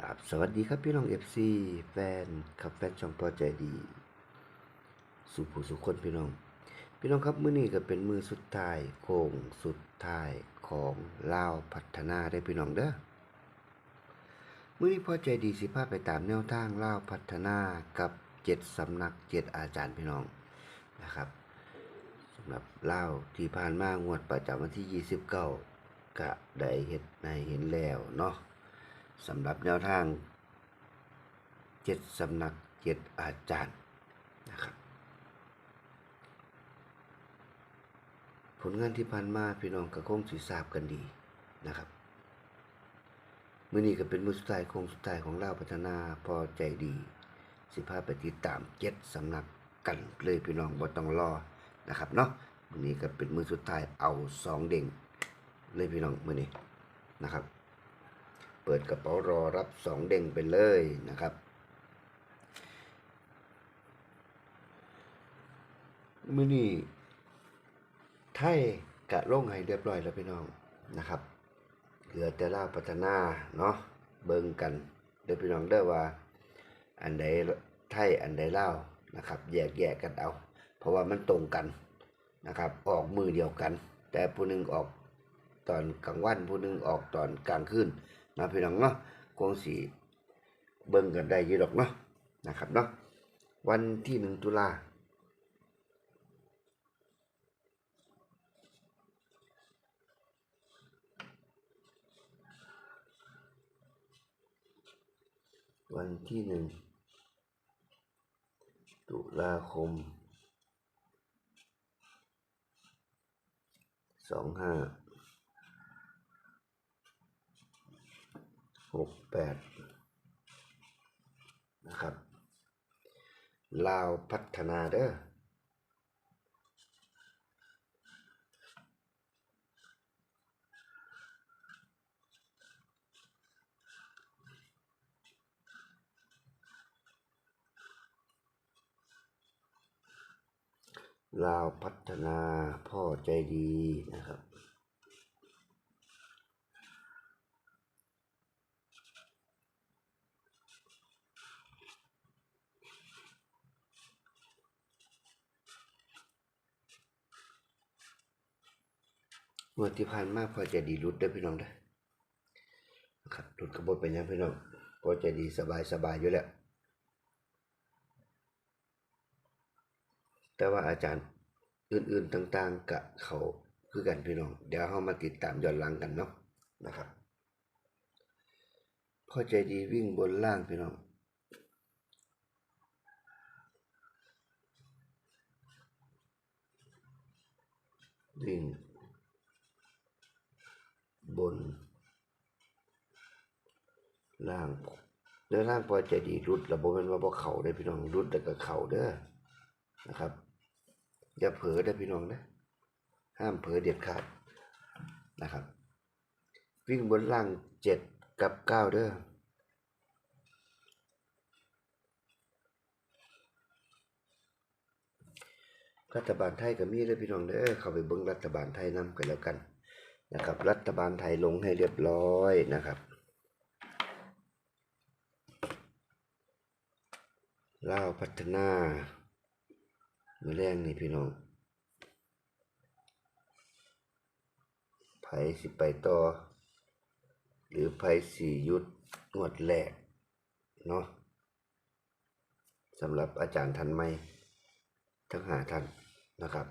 กับสวัสดีครับพี่น้องเอฟซีแฟนครับแฟนช่องพอใจดี สุผู้สุคนพี่น้อง พี่น้องครับมือนี้ก็เป็นมือสุดท้ายโค้งสุดท้ายของลาวพัฒนาได้พี่น้องเด้อมือนี้พอใจดีสิพาไปตามแนวทางลาวพัฒนากับเจ็ดสำนักเจ็ดอาจารย์พี่น้องนะครับสำหรับลาวที่ผ่านมางวดประจำวันที่ 29ก็ได้เฮ็ดในเห็นแล้วเนาะ สำหรับแนวทางเจ็ดสำนักเจ็ดอาจารย์นะครับผลงานที่ผ่านมาพี่น้องก็คงสิทราบกันดีนะครับมื่อนี้ก็เป็นมือสุดท้ายโคงสุดท้ายของเราพัฒนาพอใจดี สิพาไปติดตามเจ็ดสำนักกันเลยพี่น้องบ่ต้องรอนะครับเนาะมื่อนี้ก็เป็นมือสุดท้ายเอาสองเด้งเลยพี่น้องมื่อนี้นะครับ เปิดกระเป๋ารอรับสองเด้งไปเลยนะครับ มื้อนี้ไทยกะลงให้เรียบร้อยแล้วพี่น้องนะครับ เหลือแต่ลาพัฒนาเนาะเบิ่งกันเด้อพี่น้องเด้อว่า อันใดไทยอันใดเล่านะครับ แยกแยกกันเอา เพราะว่ามันตรงกันนะครับ ออกมือเดียวกัน แต่ผู้หนึงออกตอนกลางวันผู้หนึงออกตอนกลางคืน นะพี่น้องเนาะคงสิเบิ่งกันได้ยู่ดอกเนาะนะครับเนาะวันที่หนึ่งตุลาวันที่หนึ่งตุลาคมสองห้า หกแปดนะครับลาวพัฒนาเด้อลาวพัฒนาพ่อใจดีนะครับ งวดที่ผ่านมาพอใจดีรุดได้พี่น้องได้นะครับรุดกระบดไปยังพี่น้องพอใจดีสบายสบายอยู่แล้ว แต่ว่าอาจารย์อื่นๆต่างๆกะเขาคือกันพี่น้อง เดี๋ยวเรามาติดตามย้อนหลังกันเนาะนะครับพอใจดีวิ่งบนล่างพี่น้องวิ่ง น ล่างเนื้อล่างพอใจดีรุดระบบมันว่าบ่เข่าได้พี่น้องรุดแต่ก็เข่าเด้อนะครับ อย่าเผลอได้พี่น้องนะ ห้ามเผลอเด็ดขาดนะครับ วิ่งบนล่างเจ็ดกับเก้าเด้อรัฐบาลไทยก็มีเลยพี่น้องเด้อเข้าไปเบิ่งรัฐบาลไทยนํกันแล้วกัน นะครับ รัฐบาลไทยลงให้เรียบร้อยนะครับ ล่าวพัฒนามือแรงนี่พี่น้องไผสิไปต่อ หรือไผสิหยุดงวดแรกเนาะสำหรับอาจารย์ทันไม่ทั้งหาท่านนะครับ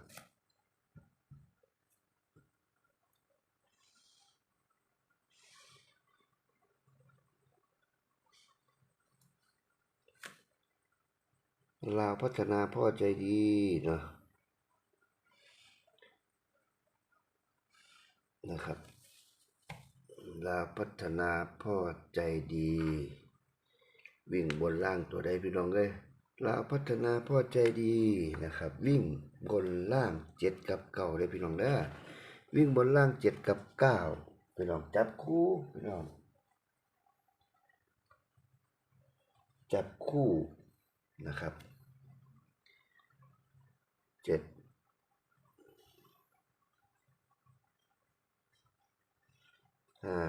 ลาวพัฒนาพ่อใจดีนะนะครับ ลาวพัฒนาพ่อใจดี วิ่งบนล่างตัวใดพี่น้องเลยลาวพัฒนาพ่อใจดีนะครับ วิ่งบนล่างเจ็ดกับเก้าเลยพี่น้องเด้อวิ่งบนล่างเจ็ดกับเก้าพี่น้องจับคู่พี่น้องจับคู่นะครับ เจ็ดห้า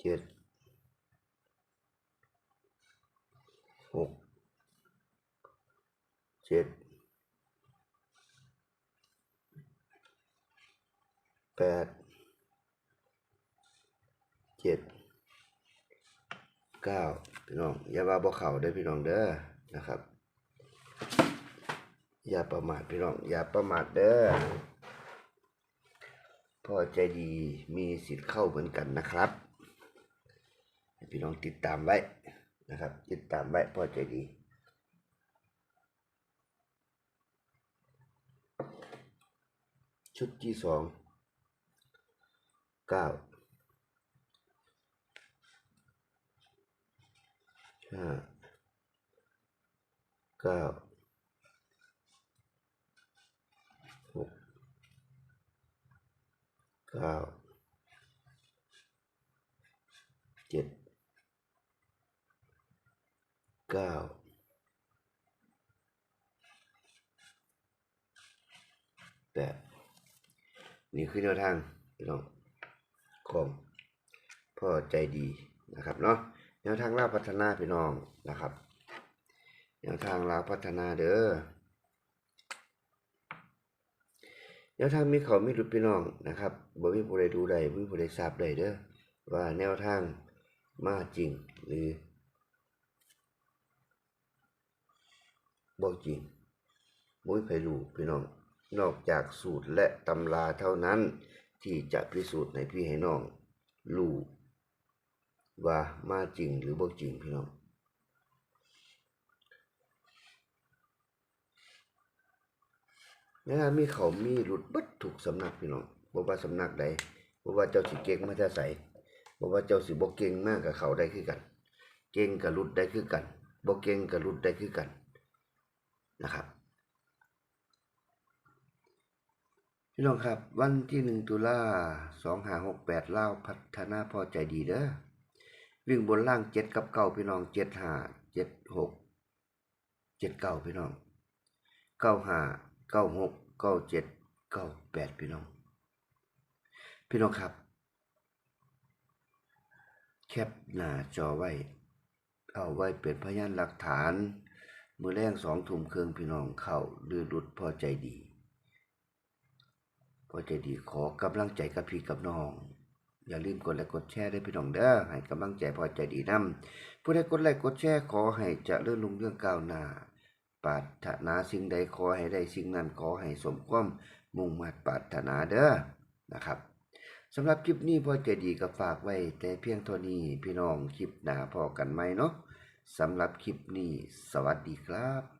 เจ็ดหกเจ็ดแปดเจ็ดเก้า พี่น้องอย่าว่าบ่เข่าเด้อพี่น้องเด้อนะครับ อย่าประมาทพี่น้อง อย่าประมาทเด้อพ่อใจดีมีสิทธิ์เข้าเหมือนกันนะครับให้พี่น้องติดตามไว้นะครับ ติดตามไว้พ่อใจดีชุดที่สองเก้า ห้าเก้าหกเก้าเจ็ดเก้าแปดนี่คือแนวทางพี่น้องของพ่อใจดีนะครับเนาะ แนวทางลาวพัฒนาพี่น้องนะครับ แนวทางลาวพัฒนาเด้อแนวทางมีเขามีหลุดพี่น้องนะครับบ่มีผู้ใดดูได้บ่มีผู้ใดทราบได้เด้อว่าแนวทางมาจริงหรือบ่จริงบ่มีใครรู้พี่น้อง นอกจากสูตรและตำราเท่านั้นที่จะพิสูจน์ให้พี่ให้น้องรู้ ว่ามาจริงหรือบ่จริงพี่น้องนะมีเขามีหลุดบัดถูกสำนักพี่น้องบ่ว่าสำนักใดบ่ว่าเจ้าสิเก่งมาแต่ไสบ่ว่าเจ้าสิบ่เก่งมากกับเขาได้คือกัน เก่งกับหลุดได้คือกันบ่เก่งกับหลุดได้คือกันนะครับพี่น้องครับ วันที่หนึ่งตุลาสองห้าหกแปดเล่าพัฒนาพอใจดีเด้อ วิ่งบนล่างเจ็ดกับเก้าพี่น้องเจ็ดห้าเจ็ดหกเจ็ดเก้าพี่น้องเก้าห้าเก้าหกเก้าเจ็ดเก้าแปดพี่น้อง พี่น้องครับ แคปหน้าจอไว้ เอาไว้เป็นพยานหลักฐาน มือแรงสองทุ่มเครื่องพี่น้องเข้าหรือหลุดพอใจดี พอใจดีขอกำลังใจกับพี่กับน้อง อย่าลืมกดไลค์กดแชร์ด้วยพี่น้องเด้อให้กำลังใจพอใจดีนํผู้ใดกดไลค์กดแชร์ขอให้จะเลื่อนลุงเรื่องก้าวหน้าปรารถนาสิ่งใดขอให้ได้สิ่งนั้นขอให้สมความมุ่งมั่นปรารถนาเด้อนะครับสำหรับคลิปนี้พอใจดีก็ฝากไว้ แต่เพียงเท่านี้พี่น้องคลิปหน้าพอกันไหมเนาะสำหรับคลิปนี้ สวัสดีครับ